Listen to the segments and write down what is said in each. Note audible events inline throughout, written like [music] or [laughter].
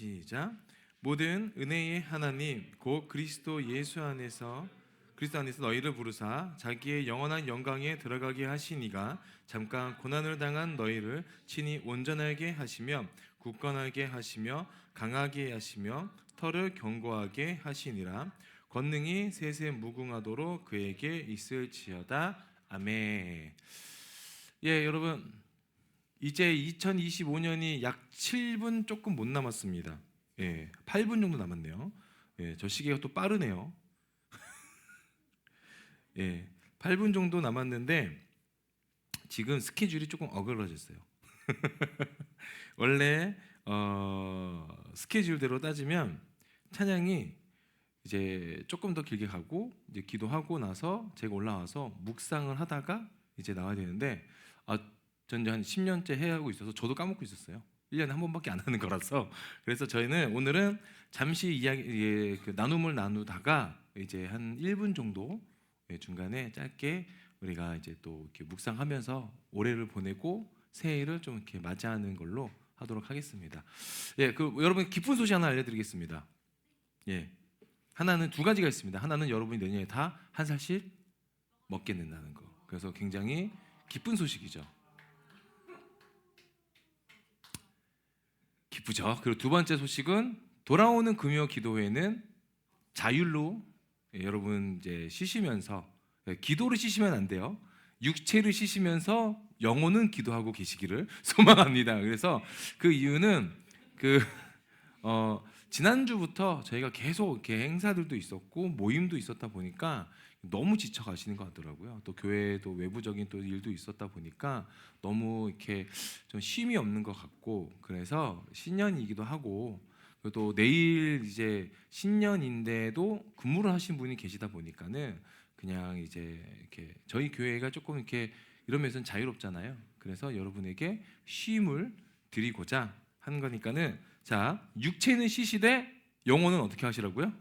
시작. 모든 은혜의 하나님 곧 그리스도 예수 안에서 그리스도 안에서 너희를 부르사 자기의 영원한 영광에 들어가게 하시니가 잠깐 고난을 당한 너희를 친히 온전하게 하시며 굳건하게 하시며 강하게 하시며 털을 견고하게 하시니라 권능이 세세 무궁하도록 그에게 있을지어다 아멘. 예, 여러분 이제 2025년이 약 7분 조금 못 남았습니다. 예, 8분 정도 남았네요. 예, 저 시계가 또 빠르네요. [laughs] 예, 8분 정도 남았는데 지금 스케줄이 조금 어그러졌어요. [laughs] 원래 어, 스케줄대로 따지면 찬양이 이제 조금 더 길게 가고 이제 기도하고 나서 제가 올라와서 묵상을 하다가 이제 나와야 되는데 아, 전 이제 한 10년째 해 하고 있어서 저도 까먹고 있었어요. 1년에 한 번밖에 안 하는 거라서 [laughs] 그래서 저희는 오늘은 잠시 이야기 예, 그 나눔을 나누다가 이제 한 1분 정도 예, 중간에 짧게 우리가 이제 또 이렇게 묵상하면서 올해를 보내고 새해를 좀 이렇게 맞이하는 걸로 하도록 하겠습니다. 예, 그 여러분 기쁜 소식 하나 알려드리겠습니다. 예, 하나는 두 가지가 있습니다. 하나는 여러분이 내년에 다 한 살씩 먹게 된다는 거. 그래서 굉장히 기쁜 소식이죠. 기쁘죠. 그리고 두 번째 소식은 돌아오는 금요 기도회는 자율로 예, 여러분 이제 쉬시면서 예, 기도를 쉬시면 안 돼요. 육체를 쉬시면서 영혼은 기도하고 계시기를 [laughs] 소망합니다. 그래서 그 이유는 그 어, 지난주부터 저희가 계속 이렇게 행사들도 있었고 모임도 있었다 보니까 너무 지쳐 가시는 것 같더라고요. 또 교회도 외부적인 또 일도 있었다 보니까 너무 이렇게 좀 쉼이 없는 것 같고 그래서 신년이기도 하고 또 내일 이제 신년인데도 근무를 하신 분이 계시다 보니까는 그냥 이제 이렇게 저희 교회가 조금 이렇게 이런 면에서는 자유롭잖아요. 그래서 여러분에게 쉼을 드리고자 한 거니까는 자 육체는 쉬시되 영혼은 어떻게 하시라고요?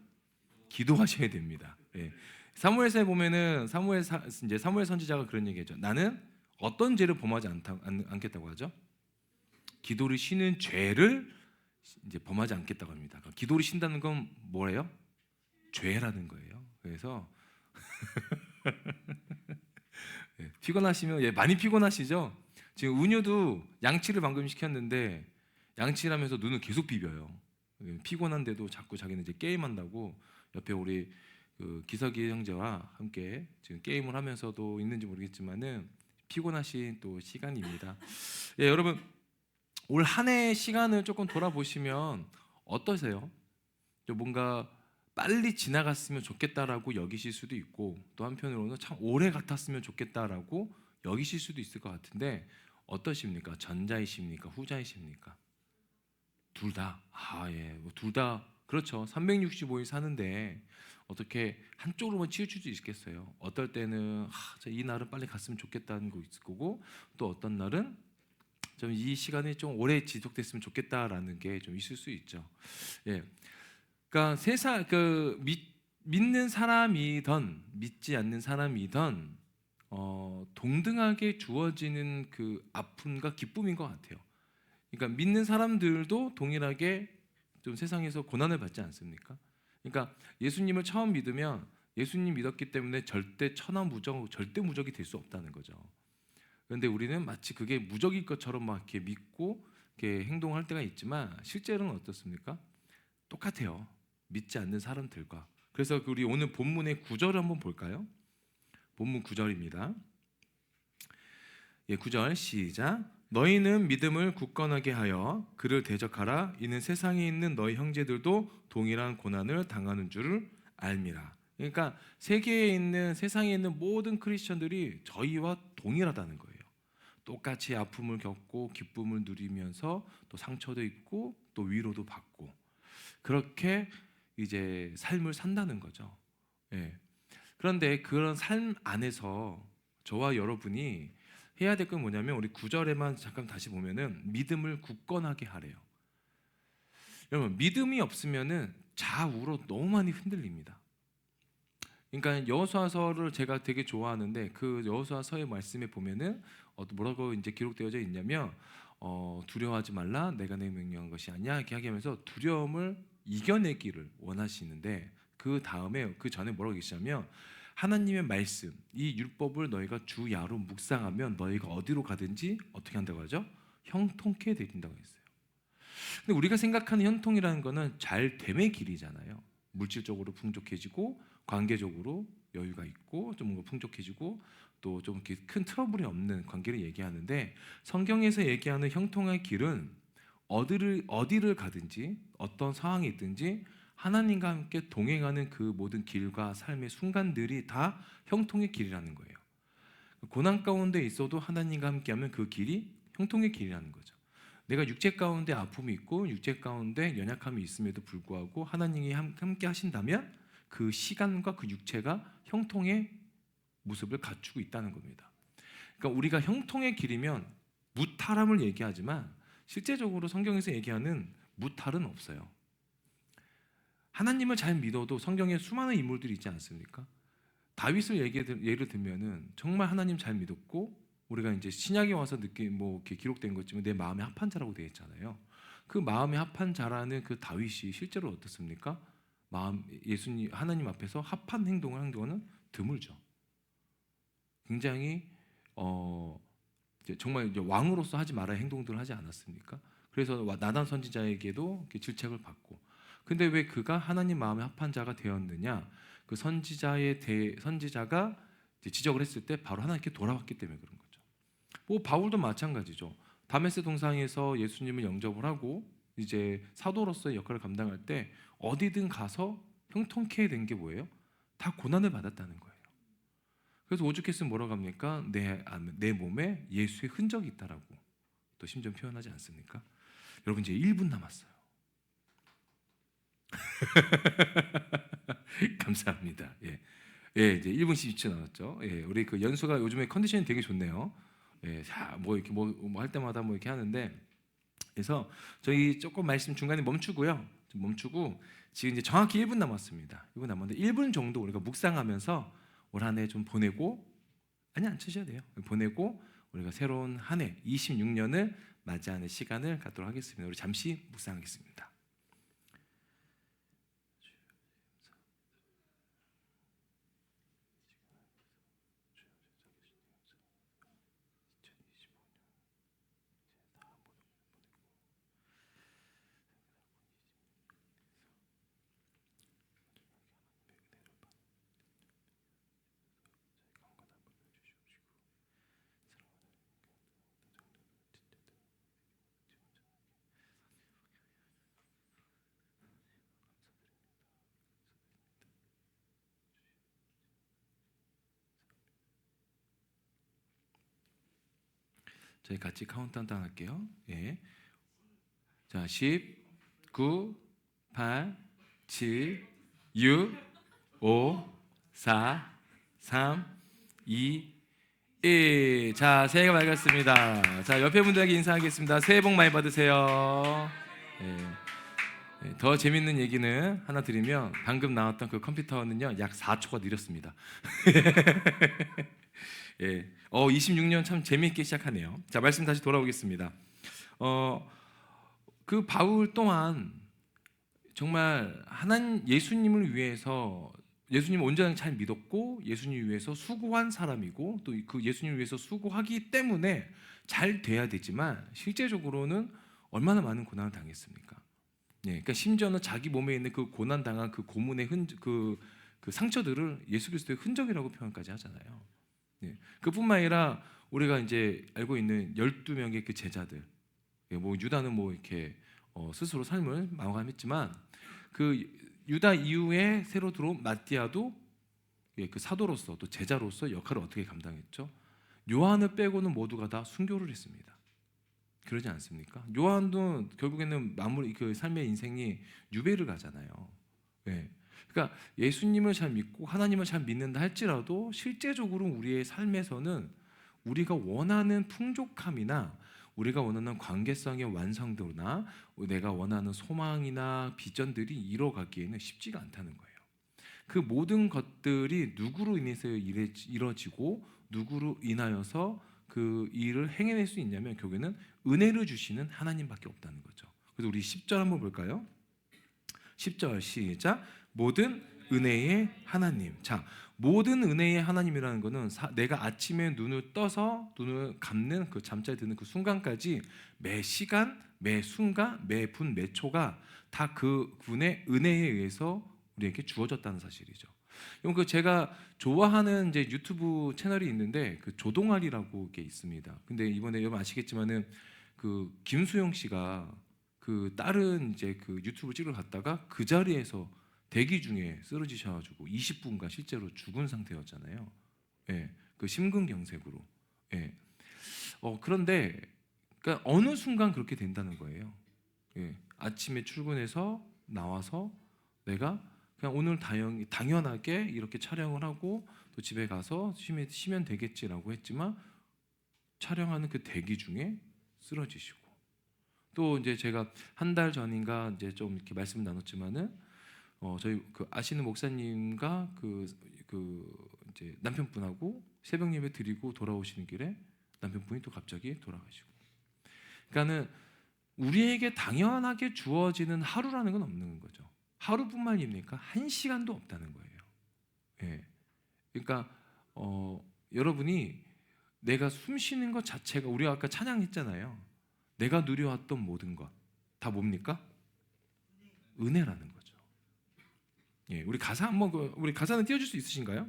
기도하셔야 됩니다. 예. 사무엘서에 보면은 사무엘 사, 이제 사무엘 선지자가 그런 얘기했죠. 나는 어떤 죄를 범하지 않다, 않, 않겠다고 하죠. 기도를 쉬는 죄를 이제 범하지 않겠다고 합니다. 그러니까 기도를 쉰다는 건 뭐예요? 죄라는 거예요. 그래서 [laughs] 예, 피곤하시면 예, 많이 피곤하시죠. 지금 은유도 양치를 방금 시켰는데 양치를 하면서 눈을 계속 비벼요. 예, 피곤한데도 자꾸 자기는 이제 게임한다고 옆에 우리 그 기석이 형제와 함께 지금 게임을 하면서도 있는지 모르겠지만은 피곤하신 또 시간입니다. 예, 여러분 올 한 해의 시간을 조금 돌아보시면 어떠세요? 좀 뭔가 빨리 지나갔으면 좋겠다라고 여기실 수도 있고 또 한편으로는 참 오래 같았으면 좋겠다라고 여기실 수도 있을 것 같은데 어떠십니까? 전자이십니까? 후자이십니까? 둘 다. 아, 예. 뭐둘다 그렇죠. 365일 사는데 어떻게 한쪽으로만 치우칠 수 있겠어요? 어떨 때는 아, 저이 날은 빨리 갔으면 좋겠다는 거 있을 거고 또 어떤 날은 좀 이 시간이 좀 오래 지속됐으면 좋겠다라는 게 좀 있을 수 있죠. 예. 그러니까 세상 그 믿, 믿는 사람이던 믿지 않는 사람이던 어, 동등하게 주어지는 그 아픔과 기쁨인 것 같아요. 그러니까 믿는 사람들도 동일하게 좀 세상에서 고난을 받지 않습니까? 그러니까 예수님을 처음 믿으면 예수님 믿었기 때문에 절대 천하무적 절대 무적이 될 수 없다는 거죠. 그런데 우리는 마치 그게 무적일 것처럼 막 이렇게 믿고 이렇게 행동할 때가 있지만 실제로는 어떻습니까? 똑같아요. 믿지 않는 사람들과. 그래서 우리 오늘 본문의 구절을 한번 볼까요? 본문 구절입니다. 예, 구절 시작. 너희는 믿음을 굳건하게 하여 그를 대적하라. 이는 세상에 있는 너희 형제들도 동일한 고난을 당하는 줄을 알미라. 그러니까 세계에 있는 세상에 있는 모든 크리스천들이 저희와 동일하다는 거예요. 똑같이 아픔을 겪고 기쁨을 누리면서 또 상처도 있고 또 위로도 받고 그렇게 이제 삶을 산다는 거죠. 예. 그런데 그런 삶 안에서 저와 여러분이 해야 될 건 뭐냐면 우리 구절에만 잠깐 다시 보면은 믿음을 굳건하게 하래요. 여러분 믿음이 없으면은 좌우로 너무 많이 흔들립니다. 그러니까 여호수아서를 제가 되게 좋아하는데 그 여호수아서의 말씀에 보면은 어, 뭐라고 이제 기록되어져 있냐면 어, 두려워하지 말라 내가 내 명령한 것이 아니야 이렇게 하면서 두려움을 이겨내기를 원하시는데 그 다음에 그 전에 뭐라고 계시냐면 하나님의 말씀 이 율법을 너희가 주야로 묵상하면 너희가 어디로 가든지 어떻게 한다고 하죠? 형통케 되린다고 했어요. 근데 우리가 생각하는 형통이라는 거는 잘 됨의 길이잖아요. 물질적으로 풍족해지고 관계적으로 여유가 있고 좀 뭔가 풍족해지고 또좀큰 트러블이 없는 관계를 얘기하는데 성경에서 얘기하는 형통의 길은 어디를 어디를 가든지 어떤 상황이 있든지 하나님과 함께 동행하는 그 모든 길과 삶의 순간들이 다 형통의 길이라는 거예요. 고난 가운데 있어도 하나님과 함께하면 그 길이 형통의 길이라는 거죠. 내가 육체 가운데 아픔이 있고 육체 가운데 연약함이 있음에도 불구하고 하나님이 함- 함께 하신다면 그 시간과 그 육체가 형통의 모습을 갖추고 있다는 겁니다. 그러니까 우리가 형통의 길이면 무탈함을 얘기하지만 실제적으로 성경에서 얘기하는 무탈은 없어요. 하나님을 잘 믿어도 성경에 수많은 인물들이 있지 않습니까? 다윗을 예를 들면은 정말 하나님 잘 믿었고 우리가 이제 신약에 와서 느끼 뭐 이렇게 기록된 것지만 내 마음에 합한 자라고 되어 있잖아요. 그 마음에 합한 자라는 그 다윗이 실제로 어떻습니까? 마음 예수님 하나님 앞에서 합한 행동을 한 거는 드물죠. 굉장히 어 정말 왕으로서 하지 말아야 행동들을 하지 않았습니까? 그래서 와- 나단 선지자에게도 질책을 받고 근데 왜 그가 하나님 마음에 합한 자가 되었느냐? 그 선지자의 대, 선지자가 지적을 했을 때 바로 하나님께 돌아왔기 때문에 그런 거죠. 뭐 바울도 마찬가지죠. 다메스 동상에서 예수님을 영접을 하고 이제 사도로서의 역할을 감당할 때 어디든 가서 형통케 된 게 뭐예요? 다 고난을 받았다는 거예요. 그래서 오죽했으면 뭐라고 합니까? 내, 안- 내 몸에 예수의 흔적이 있다라고 또 심지어 표현하지 않습니까? 여러분 이제 1분 남았어요. [laughs] 감사합니다. 예. 예, 이제 1분 12초 남았죠. 예, 우리 그 연수가 요즘에 컨디션이 되게 좋네요. 예, 자, 뭐 이렇게 뭐 할 때마다 뭐 이렇게 하는데 그래서 저희 조금 말씀 중간에 멈추고요. 좀 멈추고 지금 이제 정확히 1분 남았습니다. 1분 남았는데 1분 정도 우리가 묵상하면서 올 한 해 좀 보내고 아니 안 치셔도 돼요. 보내고 우리가 새로운 한 해 26년을 맞이하는 시간을 갖도록 하겠습니다. 우리 잠시 묵상하겠습니다. 저희 같이 카운트다운 할게요. 예. 자, 10, 9, 8, 7, 6, 5, 4, 3, 2, 1. 자, 새해가 밝았습니다. 자, 옆에 분들에게 인사하겠습니다. 새해 복 많이 받으세요. 예. 예, 더 재밌는 얘기는 하나 드리면 방금 나왔던 그 컴퓨터는요 약 4초가 느렸습니다. [laughs] 예, 어 26년 참 재미있게 시작하네요. 자 말씀 다시 돌아오겠습니다. 어 그 바울 또한 정말 하나님 예수님을 위해서 예수님 온전히 잘 믿었고 예수님 위해서 수고한 사람이고 또 그 예수님 위해서 수고하기 때문에 잘 돼야 되지만 실제적으로는 얼마나 많은 고난을 당했습니까? 예, 그러니까 심지어는 자기 몸에 있는 그 고난 당한 그 고문의 흔, 그, 그 상처들을 예수 그리스도의 흔적이라고 표현까지 하잖아요. 예, 그뿐만 아니라 우리가 이제 알고 있는 12명의 그 제자들, 예, 뭐 유다는 뭐 이렇게 어, 스스로 삶을 마감했지만 그 유다 이후에 새로 들어온 마띠아도 예, 그 사도로서 또 제자로서 역할을 어떻게 감당했죠? 요한을 빼고는 모두가 다 순교를 했습니다. 그러지 않습니까? 요한도 결국에는 마무리 그 삶의 인생이 유배를 가잖아요. 예. 그러니까 예수님을 잘 믿고 하나님을 잘 믿는다 할지라도 실제적으로 우리의 삶에서는 우리가 원하는 풍족함이나 우리가 원하는 관계성의 완성도나 내가 원하는 소망이나 비전들이 이뤄가기에는 쉽지가 않다는 거예요. 그 모든 것들이 누구로 인해서 이루어지고 누구로 인하여서 그 일을 행해낼 수 있냐면 결국에는 은혜를 주시는 하나님밖에 없다는 거죠. 그래서 우리 10절 한번 볼까요? 10절 시작. 모든 은혜의 하나님. 자, 모든 은혜의 하나님이라는 것은 사- 내가 아침에 눈을 떠서 눈을 감는 그 잠자리 드는 그 순간까지 매 시간, 매 순간, 매 분, 매 초가 다 그 분의 은혜에 의해서 우리에게 주어졌다는 사실이죠. 그 제가 좋아하는 이제 유튜브 채널이 있는데 그 조동아리라고 게 있습니다. 근데 이번에 여러분 아시겠지만은 그 김수영 씨가 그 다른 이제 그 유튜브 찍으러 갔다가 그 자리에서 대기 중에 쓰러지셔가지고 20분간 실제로 죽은 상태였잖아요. 예, 그 심근경색으로. 예. 어 그런데 그러니까 어느 순간 그렇게 된다는 거예요. 예, 아침에 출근해서 나와서 내가 그냥 오늘 당연, 당연하게 이렇게 촬영을 하고 또 집에 가서 쉬면, 쉬면 되겠지라고 했지만 촬영하는 그 대기 중에 쓰러지시고 또 이제 제가 한 달 전인가 이제 좀 이렇게 말씀 나눴지만은 어 저희 그 아시는 목사님과 그 그 이제 남편분하고 새벽 예배 드리고 돌아오시는 길에 남편분이 또 갑자기 돌아가시고 그러니까는 우리에게 당연하게 주어지는 하루라는 건 없는 거죠. 하루뿐만입니까? 한 시간도 없다는 거예요. 예. 그러니까 어, 여러분이 내가 숨 쉬는 것 자체가 우리가 아까 찬양했잖아요. 내가 누려왔던 모든 것 다 뭡니까? 은혜라는 거죠. 예, 우리 가사 한번 그 우리 가사는 띄워줄 수 있으신가요?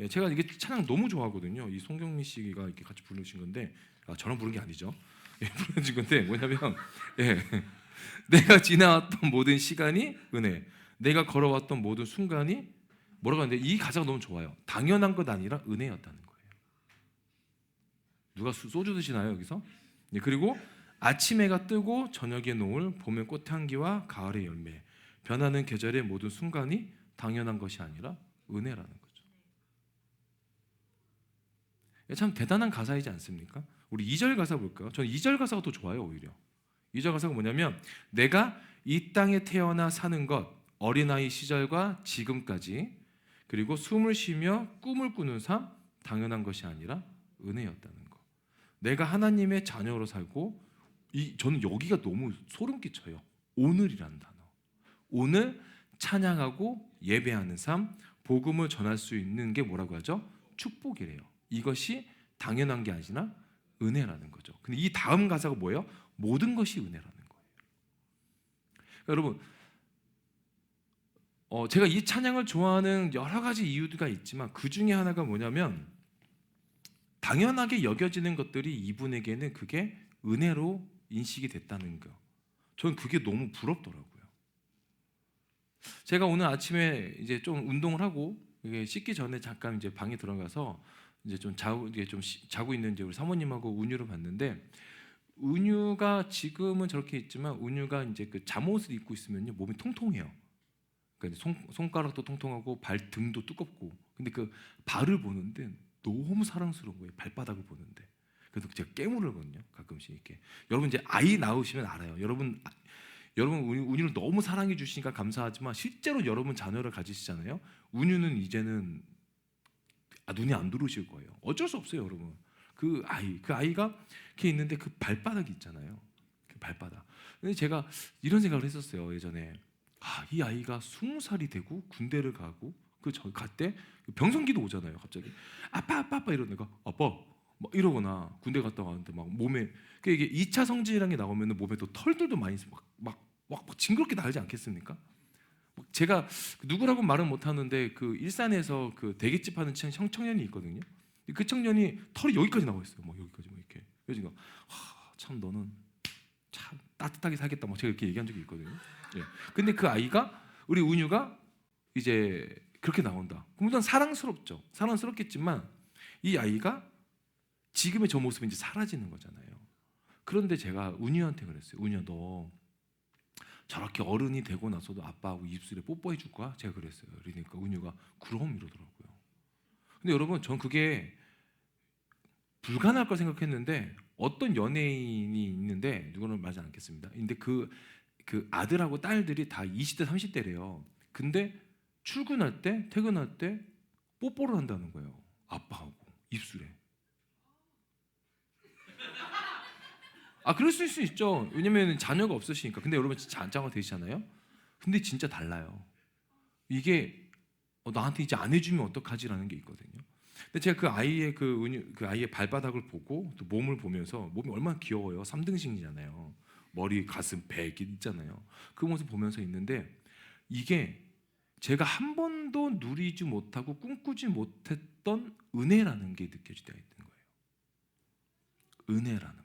예, 제가 이게 찬양 너무 좋아하거든요. 이 송경민 씨가 이렇게 같이 부르신 건데 아, 저랑 부른 게 아니죠. 예, [laughs] 부르신 건데 뭐냐면 예, [laughs] 내가 지나왔던 모든 시간이 은혜, 내가 걸어왔던 모든 순간이 뭐라고 하는데 이 가사가 너무 좋아요. 당연한 것 아니라 은혜였다는 거예요. 누가 수- 소주 드시나요 여기서? 예, 그리고 아침 해가 뜨고 저녁의 노을, 봄의 꽃향기와 가을의 열매, 변하는 계절의 모든 순간이 당연한 것이 아니라 은혜라는 거죠. 예, 참 대단한 가사이지 않습니까? 우리 2절 가사 볼까요? 저는 2절 가사가 더 좋아요 오히려. 2절 가사가 뭐냐면 내가 이 땅에 태어나 사는 것 어린아이 시절과 지금까지 그리고 숨을 쉬며 꿈을 꾸는 삶 당연한 것이 아니라 은혜였다는 거. 내가 하나님의 자녀로 살고 이 저는 여기가 너무 소름 끼쳐요. 단어. 오늘 찬양하고 예배하는 삶, 복음을 전할 수 있는 게 뭐라고 하죠? 축복이래요. 이것이 당연한 게 아니라 은혜라는 거죠. 근데 이 다음 가사가 뭐예요? 모든 것이 은혜라는 거예요. 그러니까 여러분, 어, 제가 이 찬양을 좋아하는 여러 가지 이유가 있지만 그 중에 하나가 뭐냐면 당연하게 여겨지는 것들이 이분에게는 그게 은혜로 인식이 됐다는 거. 저는 그게 너무 부럽더라고요. 제가 오늘 아침에 이제 좀 운동을 하고 씻기 전에 잠깐 이제 방에 들어가서 이제 좀 자고 이게 좀 쉬- 자고 있는 이제 우리 사모님하고 운유를 봤는데 운유가 지금은 저렇게 있지만 운유가 이제 그 잠옷을 입고 있으면요 몸이 통통해요. 그러니까 손, 손가락도 통통하고 발 등도 두껍고. 근데 그 발을 보는데 너무 사랑스러운 거예요 발바닥을 보는데. 그래서 제가 깨물거든요 가끔씩 이렇게. 여러분 이제 아이 낳으시면 알아요. 여러분 아- 여러분 운유를 너무 사랑해 주시니까 감사하지만 실제로 여러분 자녀를 가지시잖아요. 운유는 이제는 아, 눈이 안 들어오실 거예요. 어쩔 수 없어요 여러분. 그 아이 그 아이가 이렇게 있는데 그 발바닥이 있잖아요. 그 발바닥. 근데 제가 이런 생각을 했었어요 예전에. 아, 이 아이가 스무 살이 되고 군대를 가고 그저갈때 병성기도 오잖아요. 갑자기. 아빠 아빠 아빠 이러는 거 아빠 막 이러거나 군대 갔다 왔는데 막 몸에 그 이게 2차 성징이라는 게 나오면은 몸에 또 털들도 많이 막 막 막, 막 징그럽게 나지 않겠습니까? 막 제가 누구라고 말은 못 하는데 그 일산에서 그 대게집 하는 청- 청- 청년이 있거든요. 그 청년이 털이 여기까지 나와 있어요. 뭐 여기까지 뭐 이렇게. 그래서 제가 하, 참 너는 참 따뜻하게 살겠다. 뭐 제가 이렇게 얘기한 적이 있거든요. 예. 근데 그 아이가 우리 운유가 이제 그렇게 나온다. 물론 사랑스럽죠. 사랑스럽겠지만 이 아이가 지금의 저 모습이 이제 사라지는 거잖아요. 그런데 제가 운유한테 그랬어요. 운유야 너 저렇게 어른이 되고 나서도 아빠하고 입술에 뽀뽀해 줄 거야? 제가 그랬어요. 그러니까 운유가 그럼 이러더라고요. 근데 여러분 전 그게 불가능할 걸 생각했는데 어떤 연예인이 있는데 누구는 말하지 않겠습니다. 근데 그, 그 아들하고 딸들이 다 20대 30대래요. 근데 출근할 때 퇴근할 때 뽀뽀를 한다는 거예요. 아빠하고 입술에. 아 그럴 수 있죠. 왜냐면 자녀가 없으시니까. 근데 여러분 진짜 안장가 되시잖아요. 근데 진짜 달라요. 이게 어, 나한테 이제 안 해주면 어떡하지라는 게 있거든요. 근데 제가 그 아이의 그, 은유, 그 아이의 발바닥을 보고 또 몸을 보면서 몸이 얼마나 귀여워요. 3등신이잖아요. 머리, 가슴, 배 있잖아요. 그 모습 보면서 있는데 이게 제가 한 번도 누리지 못하고 꿈꾸지 못했던 은혜라는 게 느껴질 때가 있는 거예요. 은혜라는 거.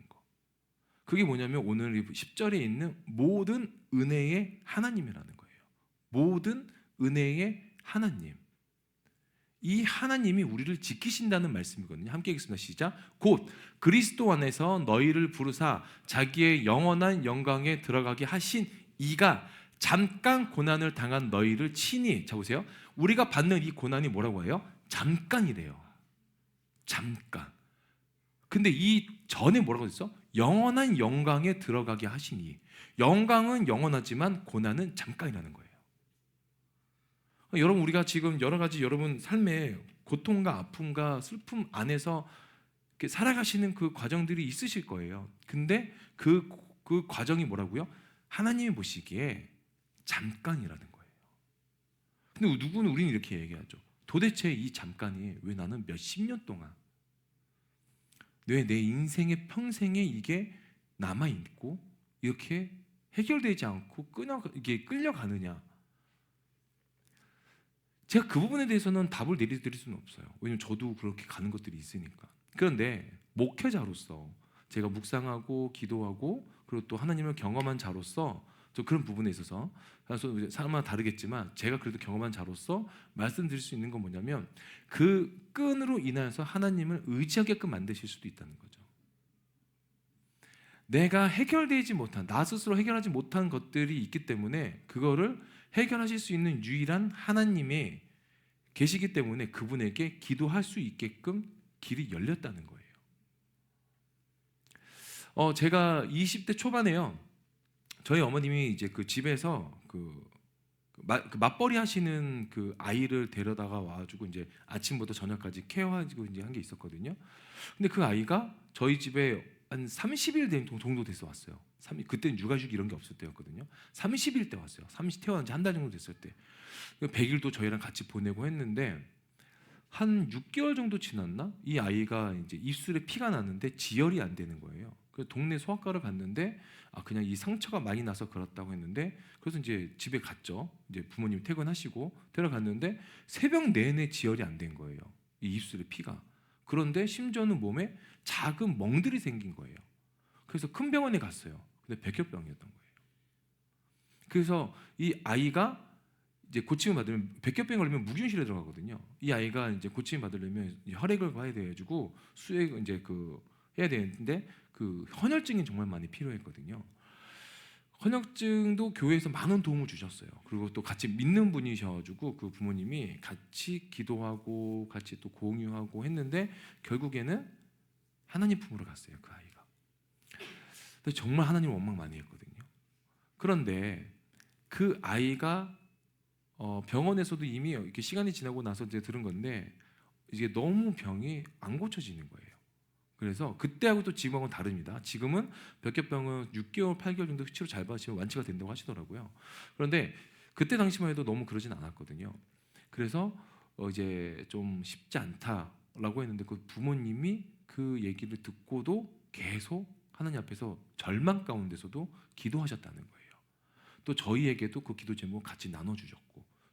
그게 뭐냐면 오늘 이 10절에 있는 모든 은혜의 하나님이라는 거예요. 모든 은혜의 하나님. 이 하나님이 우리를 지키신다는 말씀이거든요. 함께 읽겠습니다. 시작. 곧 그리스도 안에서 너희를 부르사 자기의 영원한 영광에 들어가게 하신 이가 잠깐 고난을 당한 너희를 친히 자 보세요. 우리가 받는 이 고난이 뭐라고 해요? 잠깐이래요. 잠깐. 근데 이 전에 뭐라고 했어? 영원한 영광에 들어가게 하시니 영광은 영원하지만 고난은 잠깐이라는 거예요. 여러분 우리가 지금 여러 가지 여러분 삶에 고통과 아픔과 슬픔 안에서 살아가시는 그 과정들이 있으실 거예요. 근데 그, 그 과정이 뭐라고요? 하나님이 보시기에 잠깐이라는 거예요. 근데 누구는 우리는 이렇게 얘기하죠. 도대체 이 잠깐이 왜 나는 몇십 년 동안 왜 내 인생의 평생에 이게 남아 있고 이렇게 해결되지 않고 끌려 이게 끌려가느냐? 제가 그 부분에 대해서는 답을 내려드릴 수는 없어요. 왜냐면 저도 그렇게 가는 것들이 있으니까. 그런데 목회자로서 제가 묵상하고 기도하고 그리고 또 하나님을 경험한 자로서 저 그런 부분에 있어서 그래서 사람마다 다르겠지만 제가 그래도 경험한 자로서 말씀드릴 수 있는 건 뭐냐면 그 끈으로 인하여서 하나님을 의지하게끔 만드실 수도 있다는 거죠. 내가 해결되지 못한 나 스스로 해결하지 못한 것들이 있기 때문에 그거를 해결하실 수 있는 유일한 하나님이 계시기 때문에 그분에게 기도할 수 있게끔 길이 열렸다는 거예요. 어, 제가 20대 초반에요. 저희 어머님이 이제 그 집에서 그, 그 마- 그 맞벌이 하시는 그 아이를 데려다가 와가지고 이제 아침부터 저녁까지 케어하고 이제 한 게 있었거든요. 근데 그 아이가 저희 집에 한 30일 된 정도 돼서 왔어요. 삼- 그때는 육아휴직 이런 게 없을 때였거든요. 30일 때 왔어요. 30 태어난 지 한 달 정도 됐을 때. 100일도 저희랑 같이 보내고 했는데 한 6개월 정도 지났나? 이 아이가 이제 입술에 피가 났는데 지혈이 안 되는 거예요. 그 동네 소아과를 갔는데 아 그냥 이 상처가 많이 나서 그렇다고 했는데 그래서 이제 집에 갔죠. 이제 부모님 퇴근하시고 데려갔는데 새벽 내내 지혈이 안 된 거예요. 이 입술에 피가. 그런데 심지어는 몸에 작은 멍들이 생긴 거예요. 그래서 큰 병원에 갔어요. 근데 백혈병이었던 거예요. 그래서 이 아이가 이제 고침을 받으면 백혈병 걸리면 무균실에 들어가거든요. 이 아이가 이제 고침 받으려면 혈액을 봐야 돼가지고 수액 이제 그 해야 되는데 그 헌혈증이 정말 많이 필요했거든요. 헌혈증도 교회에서 많은 도움을 주셨어요. 그리고 또 같이 믿는 분이셔가지고 그 부모님이 같이 기도하고 같이 또 공유하고 했는데 결국에는 하나님 품으로 갔어요 그 아이가. 정말 하나님 원망 많이 했거든요. 그런데 그 아이가 어, 병원에서도 이미 이렇게 시간이 지나고 나서 이제 들은 건데 이게 너무 병이 안 고쳐지는 거예요. 그래서 그때하고 또 지금하고는 다릅니다. 지금은 백혈병은 6개월, 8개월 정도 치료 잘 받으시면 완치가 된다고 하시더라고요. 그런데 그때 당시만 해도 너무 그러진 않았거든요. 그래서 어 이제 좀 쉽지 않다라고 했는데 그 부모님이 그 얘기를 듣고도 계속 하나님 앞에서 절망 가운데서도 기도하셨다는 거예요. 또 저희에게도 그 기도 제목 같이 나눠주셨고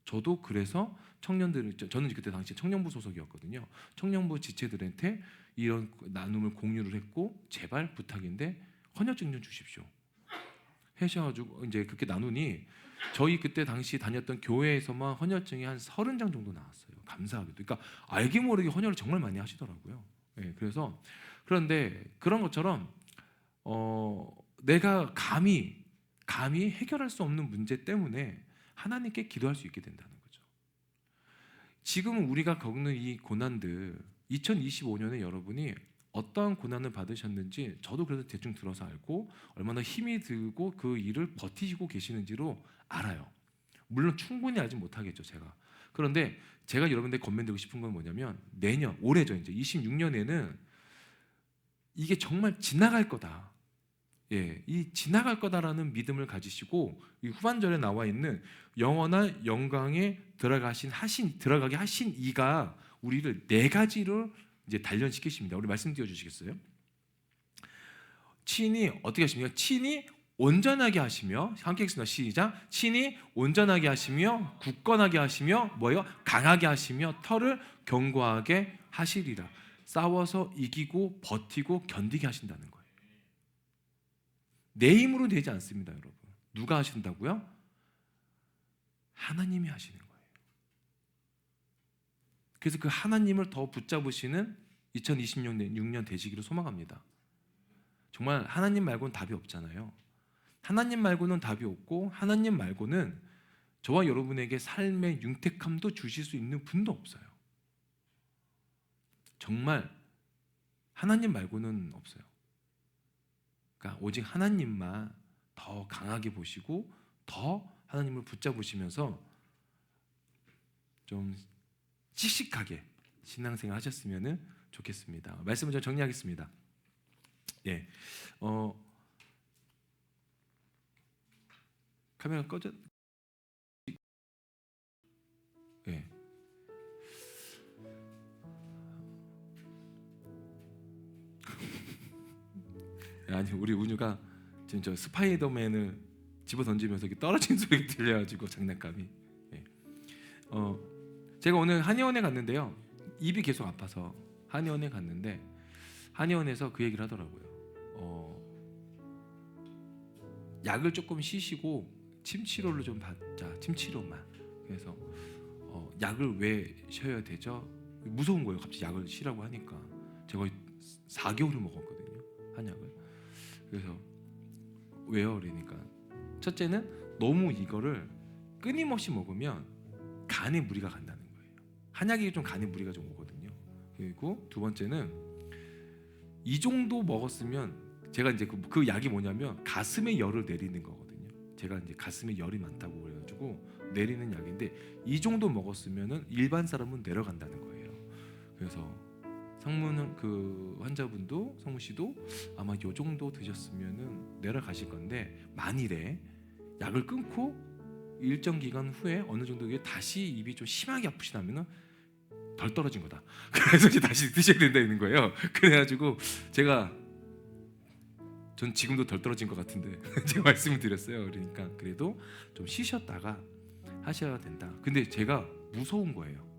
저도 그래서 청년들 저는 그때 당시 청년부 소속이었거든요. 청년부 지체들한테 이런 나눔을 공유를 했고 제발 부탁인데 헌혈증 좀 주십시오. 해셔가지고 이제 그렇게 나누니 저희 그때 당시 다녔던 교회에서만 헌혈증이 한 서른 장 정도 나왔어요. 감사하게도. 그러니까 알게 모르게 헌혈을 정말 많이 하시더라고요. 예, 그래서 그런데 그런 것처럼 어, 내가 감히 감히 해결할 수 없는 문제 때문에 하나님께 기도할 수 있게 된다는 거죠. 지금 우리가 겪는 이 고난들 2025년에 여러분이 어떠한 고난을 받으셨는지 저도 그래서 대충 들어서 알고 얼마나 힘이 들고 그 일을 버티시고 계시는지로 알아요. 물론 충분히 알지 못하겠죠, 제가. 그런데 제가 여러분들 건면드리고 싶은 건 뭐냐면 내년 올해죠, 이제 26년에는 이게 정말 지나갈 거다. 예, 이 지나갈 거다라는 믿음을 가지시고 이 후반절에 나와 있는 영원한 영광에 들어가신 하신 들어가게 하신 이가 우리를 네 가지로 이제 단련시키십니다. 우리 말씀 띄워 주시겠어요? 친히 어떻게 하십니까? 친히 온전하게 하시며 함께 읽습니다. 시작. 친히 온전하게 하시며 굳건하게 하시며 뭐요? 강하게 하시며 털을 견고하게 하시리라. 싸워서 이기고 버티고 견디게 하신다는 거예요. 내 힘으로 되지 않습니다, 여러분. 누가 하신다고요? 하나님이 하시는 거예요. 그래서 그 하나님을 더 붙잡으시는 2026년 6년 되시기를 소망합니다. 정말 하나님 말고는 답이 없잖아요. 하나님 말고는 답이 없고 하나님 말고는 저와 여러분에게 삶의 융택함도 주실 수 있는 분도 없어요. 정말 하나님 말고는 없어요. 그러니까 오직 하나님만 더 강하게 보시고 더 하나님을 붙잡으시면서 좀 씩씩하게 신앙생활 하셨으면 좋겠습니다. 말씀을 좀 정리하겠습니다. 예, 어 카메라 꺼져. 예. 아니 우리 운유가 지금 저 스파이더맨을 집어 던지면서 이렇게 떨어진 [laughs] 소리가 들려가지고 장난감이. 예. 어 제가 오늘 한의원에 갔는데요. 입이 계속 아파서 한의원에 갔는데 한의원에서 그 얘기를 하더라고요. 어, 약을 조금 쉬시고 침치료를 좀 받자. 침치료만. 그래서 어, 약을 왜 쉬어야 되죠? 무서운 거예요. 갑자기 약을 쉬라고 하니까 제가 거의 4개월을 먹었거든요. 한약을. 그래서 왜요? 그러니까 첫째는 너무 이거를 끊임없이 먹으면 간에 무리가 간다는 거예요. 한약이 좀 간에 무리가 좀 오거든요. 그리고 두 번째는 이 정도 먹었으면 제가 이제 그, 그 약이 뭐냐면 가슴에 열을 내리는 거거든요. 제가 이제 가슴에 열이 많다고 그래가지고 내리는 약인데 이 정도 먹었으면은 일반 사람은 내려간다는 거예요. 그래서 상무는 그 환자분도 성무 씨도 아마 요 정도 드셨으면은 내려가실 건데 만일에 약을 끊고 일정 기간 후에 어느 정도 에 다시 입이 좀 심하게 아프시다면은 덜 떨어진 거다. [laughs] 그래서 이제 다시 드셔야 된다는 거예요. 그래가지고 제가 전 지금도 덜 떨어진 것 같은데 [laughs] 제가 말씀을 드렸어요. 그러니까 그래도 좀 쉬셨다가 하셔야 된다. 근데 제가 무서운 거예요.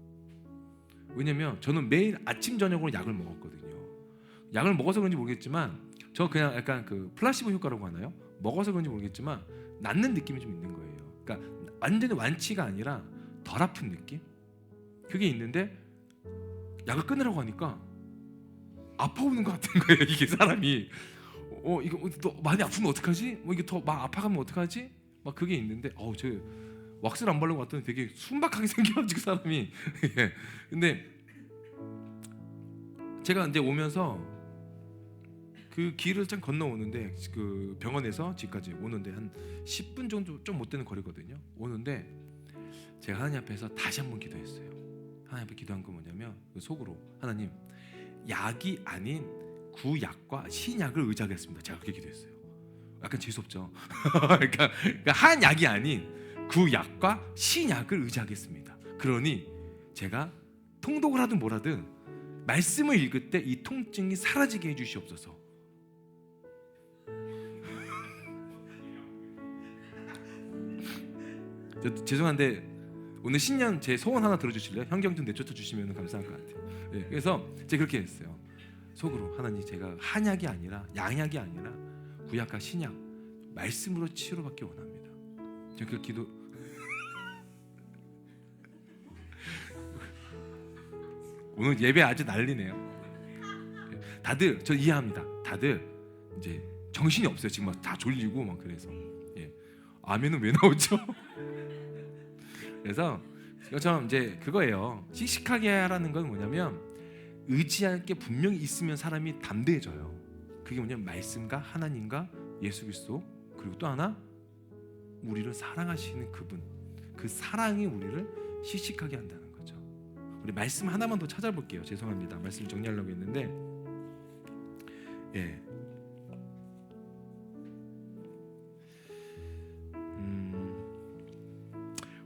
왜냐면 저는 매일 아침 저녁으로 약을 먹었거든요. 약을 먹어서 그런지 모르겠지만 저 그냥 약간 그 플라시보 효과라고 하나요? 먹어서 그런지 모르겠지만 낫는 느낌이 좀 있는 거예요. 그러니까 완전히 완치가 아니라 덜 아픈 느낌? 그게 있는데 약을 끊으라고 하니까 아파오는 것 같은 거예요. 이게 사람이 어 이거 또 많이 아프면 어떡하지? 뭐 이게 더 막 아파가면 어떡하지? 막 그게 있는데 어우 저 왁스를 안 바르고 왔더니 되게 순박하게 [laughs] 생겨가지고 사람이 예. 근데 제가 이제 오면서 그 길을 참 건너 오는데 그 병원에서 집까지 오는데 한 10분 정도 좀 못 되는 거리거든요. 오는데 제가 하나님 앞에서 다시 한번 기도했어요. 하나님 앞에 기도한 건 뭐냐면 그 속으로 하나님 약이 아닌 구약과 신약을 의지하겠습니다. 제가 그렇게 기도했어요. 약간 재수없죠. [laughs] 그러니까, 그러니까 한 약이 아닌 구약과 신약을 의지하겠습니다. 그러니 제가 통독을 하든 뭐라든 말씀을 읽을 때 이 통증이 사라지게 해주시옵소서. [laughs] 저, 죄송한데 오늘 신년 제 소원 하나 들어주실래요? 현경 좀 내쫓아 주시면 감사할 것 같아요. 네, 그래서 제가 그렇게 했어요. 속으로 하나님 제가 한약이 아니라 양약이 아니라 구약과 신약 말씀으로 치유받기 원합니다. 제가 그 기도 오늘 예배 아주 난리네요. 다들 저 이해합니다. 다들 이제 정신이 없어요. 지금 막 다 졸리고 막 그래서 예. 아멘은 왜 나오죠? 그래서 이것처럼 이제 그거예요. 씩씩하게 하라는 건 뭐냐면 의지할 게 분명히 있으면 사람이 담대해져요. 그게 뭐냐면 말씀과 하나님과 예수 그리스도 그리고 또 하나 우리를 사랑하시는 그분 그 사랑이 우리를 씩씩하게 한다는 거죠. 우리 말씀 하나만 더 찾아볼게요. 죄송합니다. 말씀 정리하려고 했는데 예. 음,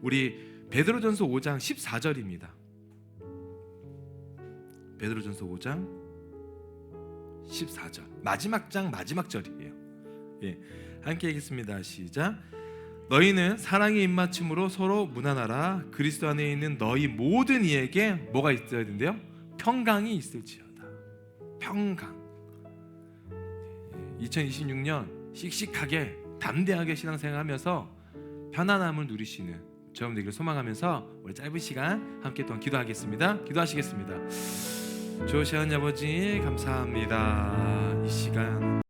우리 베드로전서 5장 14절입니다. 베드로전서 5장 14절 마지막 장 마지막 절이에요. 예, 함께 읽겠습니다. 시작. 너희는 사랑의 입맞춤으로 서로 무난하라. 그리스도 안에 있는 너희 모든 이에게 뭐가 있어야 된대요? 평강이 있을지어다. 평강. 2026년 씩씩하게 담대하게 신앙생활하면서 편안함을 누리시는 저여러분 되기를 소망하면서 우리 짧은 시간 함께 또한 기도하겠습니다. 기도하시겠습니다. 좋으신 아버지 감사합니다. 이 시간